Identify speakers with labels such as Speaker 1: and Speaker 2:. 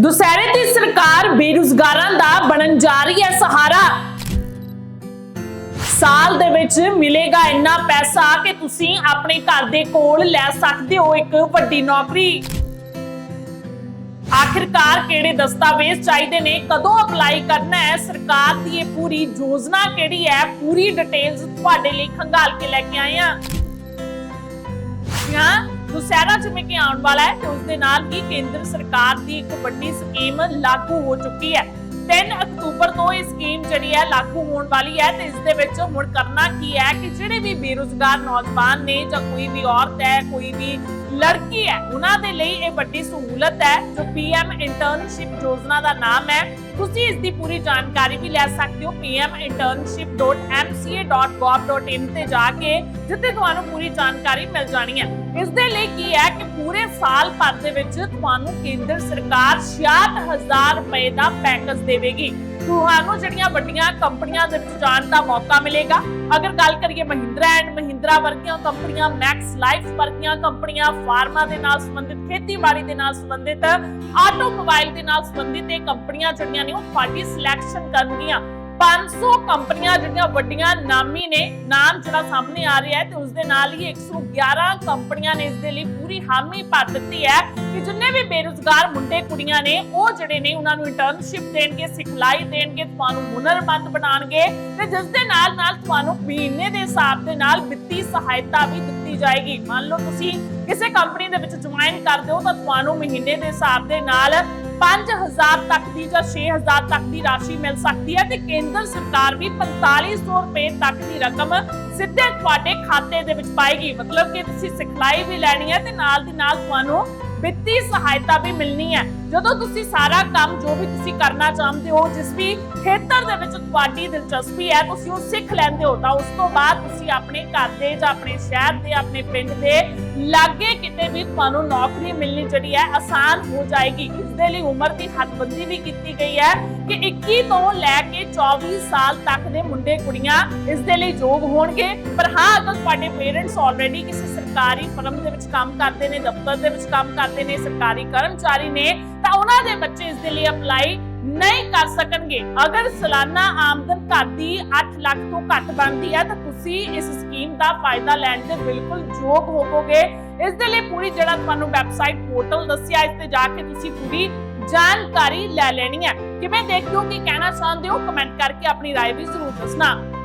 Speaker 1: ਦੁਸਹਿਰੇ ਦੀ ਸਰਕਾਰ ਬੇਰੁਜ਼ਗਾਰਾਂ ਦਾ ਬਣਨ ਜਾ ਰਹੀ ਹੈ ਸਹਾਰਾ। ਸਾਲ ਦੇ ਵਿੱਚ ਮਿਲੇਗਾ ਇੰਨਾ ਪੈਸਾ ਕਿ ਤੁਸੀਂ ਆਪਣੇ ਘਰ ਦੇ ਕੋਲ ਲੈ ਸਕਦੇ ਹੋ ਇੱਕ ਵੱਡੀ ਨੌਕਰੀ। ਆਖਿਰਕਾਰ ਕਿਹੜੇ ਦਸਤਾਵੇਜ਼ ਚਾਹੀਦੇ ਨੇ? ਕਦੋਂ ਅਪਲਾਈ ਕਰਨਾ ਹੈ? ਸਰਕਾਰ ਦੀ ਇਹ ਪੂਰੀ ਯੋਜਨਾ ਕਿਹੜੀ ਹੈ? ਪੂਰੀ ਡਿਟੇਲਸ ਤੁਹਾਡੇ ਲਈ ਖੰਗਾਲ ਕੇ ਲੈ ਕੇ ਆਏ ਹਾਂ। ਹਾਂ? ਦੁਸਹਿਰਾ ਜਿਵੇਂ ਕਿ ਆਉਣ ਵਾਲਾ ਹੈ ਤੇ ਉਸ ਦੇ ਨਾਲ ਹੀ ਕੇਂਦਰ ਸਰਕਾਰ ਦੀ ਇੱਕ ਵੱਡੀ ਸਕੀਮ ਲਾਗੂ ਹੋ ਚੁੱਕੀ ਹੈ। 3 ਅਕਤੂਬਰ ਤੋਂ ਇਹ ਸਕੀਮ ਜਿਹੜੀ ਹੈ ਲਾਗੂ ਹੋਣ ਵਾਲੀ ਹੈ ਤੇ ਇਸ ਦੇ ਵਿੱਚ ਹੁਣ ਕਰਨਾ ਕੀ ਹੈ ਕਿ ਜਿਹੜੇ ਵੀ ਬੇਰੁਜ਼ਗਾਰ ਨੌਜਵਾਨ ਨੇ ਜਾਂ ਕੋਈ ਵੀ ਔਰਤ ਹੈ, ਕੋਈ ਵੀ ਲੜਕੀ ਹੈ, ਉਹਨਾਂ ਦੇ ਲਈ ਇਹ ਵੱਡੀ ਸਹੂਲਤ ਹੈ ਜੋ ਪੀਐਮ ਇੰਟਰਨਸ਼ਿਪ ਯੋਜਨਾ ਦਾ ਨਾਮ ਹੈ। ਤੁਸੀਂ ਇਸ ਦੀ ਪੂਰੀ ਜਾਣਕਾਰੀ ਵੀ ਲੈ ਸਕਦੇ ਹੋ pminternship.mca.gov.in ਤੇ ਜਾ ਕੇ ਜਿੱਥੇ ਤੁਹਾਨੂੰ ਪੂਰੀ ਜਾਣਕਾਰੀ ਮਿਲ ਜਾਣੀ ਹੈ। ਇਸ ਦੇ ਲਈ ਕੀ ਹੈ ਕਿ ਪੂਰੇ ਸਾਲ ਭਰ ਦੇ ਵਿੱਚ ਤੁਹਾਨੂੰ ਕੇਂਦਰ ਸਰਕਾਰ 66000 ਰੁਪਏ ਦਾ ਪੈਕੇਜ ਦੇਵੇਗੀ। ਤੁਹਾਨੂੰ ਜਿਹੜੀਆਂ ਵੱਡੀਆਂ ਕੰਪਨੀਆਂ ਦੇ ਵਿੱਚ ਜਾਣ ਦਾ ਮੌਕਾ ਮਿਲੇਗਾ। ਅਗਰ ਗੱਲ ਕਰੀਏ ਮਹਿੰਦਰਾ ਐਂਡ ਮਹਿੰਦਰਾ ਵਰਗੀਆਂ ਕੰਪਨੀਆਂ ਮੈਕਸ ਲਾਈਫ ਵਰਗੀਆਂ ਕੰਪਨੀਆਂ ਫਾਰਮਾ ਦੇ ਨਾਲ ਸੰਬੰਧਿਤ, ਖੇਤੀਬਾੜੀ ਦੇ ਨਾਲ ਸੰਬੰਧਿਤ ਆਟੋਮੋਬਾਈਲ ਦੇ ਨਾਲ ਸੰਬੰਧਿਤ ਇਹ ਕੰਪਨੀਆਂ ਜਿਹੜੀਆਂ ਨੇ ਉਹ ਤੁਹਾਡੀ ਸਿਲੈਕਸ਼ਨ ਕਰਨਗੀਆਂ। 500 ਕੰਪਨੀਆਂ ਜਿਹੜੀਆਂ ਵੱਡੀਆਂ ਨਾਮੀ ਨੇ, ਨਾਮ ਜਿਹੜਾ ਸਾਹਮਣੇ ਆ ਰਿਹਾ ਹੈ ਤੇ ਉਸ ਦੇ ਨਾਲ ਹੀ 111 ਕੰਪਨੀਆਂ ਨੇ ਇਸ ਦੇ ਲਈ ਪੂਰੀ ਹਾਮੀ ਭਰ ਦਿੱਤੀ ਹੈ ਕਿ ਜਿੰਨੇ ਵੀ ਬੇਰੁਜ਼ਗਾਰ ਮੁੰਡੇ ਕੁੜੀਆਂ ਨੇ, ਉਹ ਜਿਹੜੇ ਨੇ ਉਹਨਾਂ ਨੂੰ ਇੰਟਰਨਸ਼ਿਪ ਦੇਣਗੇ, ਸਿਖਲਾਈ ਦੇਣਗੇ, ਤੁਹਾਨੂੰ ਹੁਨਰਮੰਦ ਬਣਾਉਣਗੇ ਤੇ ਜਿਸ ਦੇ ਨਾਲ ਨਾਲ ਤੁਹਾਨੂੰ ਮਹੀਨੇ ਦੇ ਹਿਸਾਬ ਦੇ ਨਾਲ ਵਿੱਤੀ ਸਹਾਇਤਾ ਵੀ ਦਿੱਤੀ ਜਾਏਗੀ। ਮੰਨ ਲਓ ਤੁਸੀਂ ਕਿਸੇ ਕੰਪਨੀ ਦੇ ਵਿੱਚ ਜੁਆਇਨ ਕਰਦੇ ਹੋ ਤਾਂ ਤੁਹਾਨੂੰ ਮਹੀਨੇ ਦੇ ਹਿਸਾਬ ਦੇ ਨਾਲ 5000 ਤੱਕ ਦੀ ਜਾਂ 6000 ਤੱਕ ਦੀ ਰਾਸ਼ੀ ਮਿਲ ਸਕਦੀ ਹੈ ਤੇ ਕੇਂਦਰ ਸਰਕਾਰ ਵੀ 4500 ਰੁਪਏ ਤੱਕ ਦੀ ਰਕਮ ਸਿੱਧੇ ਤੁਹਾਡੇ ਖਾਤੇ ਦੇ ਵਿੱਚ ਪਾਏਗੀ। ਮਤਲਬ ਕਿ ਤੁਸੀਂ ਸਿਖਲਾਈ ਵੀ ਲੈਣੀ ਹੈ ਤੇ ਨਾਲ ਦੀ ਨਾਲ ਤੁਹਾਨੂੰ ਵਿੱਤੀ ਸਹਾਇਤਾ ਵੀ ਮਿਲਣੀ ਹੈ। ਜਦੋਂ ਤੁਸੀਂ ਸਾਰਾ ਕੰਮ ਜੋ ਵੀ ਤੁਸੀਂ ਕਰਨਾ ਚਾਹੁੰਦੇ ਹੋ, ਜਿਸ ਵੀ ਖੇਤਰ ਦੇ ਵਿੱਚ ਤੁਹਾਡੀ ਦਿਲਚਸਪੀ ਹੈ, ਤੁਸੀਂ ਉਹ ਸਿੱਖ ਲੈਂਦੇ ਹੋ, ਤਾਂ ਉਸ ਤੋਂ ਬਾਅਦ ਤੁਸੀਂ ਆਪਣੇ ਘਰ ਦੇ ਜਾਂ ਆਪਣੇ ਸ਼ਹਿਰ ਦੇ, ਆਪਣੇ ਪਿੰਡ ਦੇ ਲਾਗੇ ਕਿਤੇ ਵੀ ਤੁਹਾਨੂੰ ਨੌਕਰੀ ਮਿਲਣੀ ਜਿਹੜੀ ਹੈ, ਆਸਾਨ ਹੋ ਜਾਏਗੀ। ਇਸ ਦੇ ਲਈ ਉਮਰ ਦੀ ਹੱਦਬੰਦੀ ਵੀ ਕੀਤੀ ਗਈ ਹੈ ਕਿ 21 ਤੋਂ ਲੈ ਕੇ 24 ਸਾਲ ਤੱਕ ਦੇ ਮੁੰਡੇ ਕੁੜੀਆਂ ਇਸ ਦੇ ਲਈ ਯੋਗ ਹੋਣਗੇ। ਪਰ ਹਾਂ, ਅਗਰ ਤੁਹਾਡੇ ਪੇਰੈਂਟਸ ਆਲਰੇਡੀ ਕਿਸੇ ਸਰਕਾਰੀ ਫਰਮ ਦੇ ਵਿੱਚ ਕੰਮ ਕਰਦੇ ਨੇ ਦਫ਼ਤਰ ਦੇ ਵਿੱਚ ਕੰਮ ਕਰਦੇ ਨੇ ਸਰਕਾਰੀ ਕਰਮਚਾਰੀ ਨੇ ਤਾਂ ਉਹਨਾਂ ਦੇ ਬੱਚੇ ਇਸ ਦੇ ਲਈ ਅਪਲਾਈ ਨਹੀਂ ਕਰ ਸਕਣਗੇ ਅਗਰ ਸਾਲਾਨਾ ਆਮਦਨ ਘਰ ਦੀ 8 ਲੱਖ ਤੋਂ ਘੱਟ ਬਣਦੀ ਹੈ ਤਾਂ ਤੁਸੀਂ ਇਸ ਸਕੀਮ ਦਾ ਫਾਇਦਾ ਲੈਣ ਦੇ ਬਿਲਕੁਲ ਯੋਗ ਹੋਵੋਗੇ ਇਸ ਦੇ ਲਈ ਪੂਰੀ ਜਿਹੜਾ ਤੁਹਾਨੂੰ ਵੈਬਸਾਈਟ ਪੋਰਟਲ ਦੱਸਿਆ ਇਸ ਤੇ ਜਾ ਕੇ ਤੁਸੀਂ ਪੂਰੀ ਜਾਣਕਾਰੀ ਲੈ ਲੈਣੀ ਹੈ ਕਿਵੇਂ ਦੇਖਦੇ ਹੋ ਕੀ ਕਹਿਣਾ ਚਾਹੁੰਦੇ ਹੋ ਕਮੈਂਟ ਕਰਕੇ ਆਪਣੀ رائے ਵੀ ਜ਼ਰੂਰ ਦੱਸਣਾ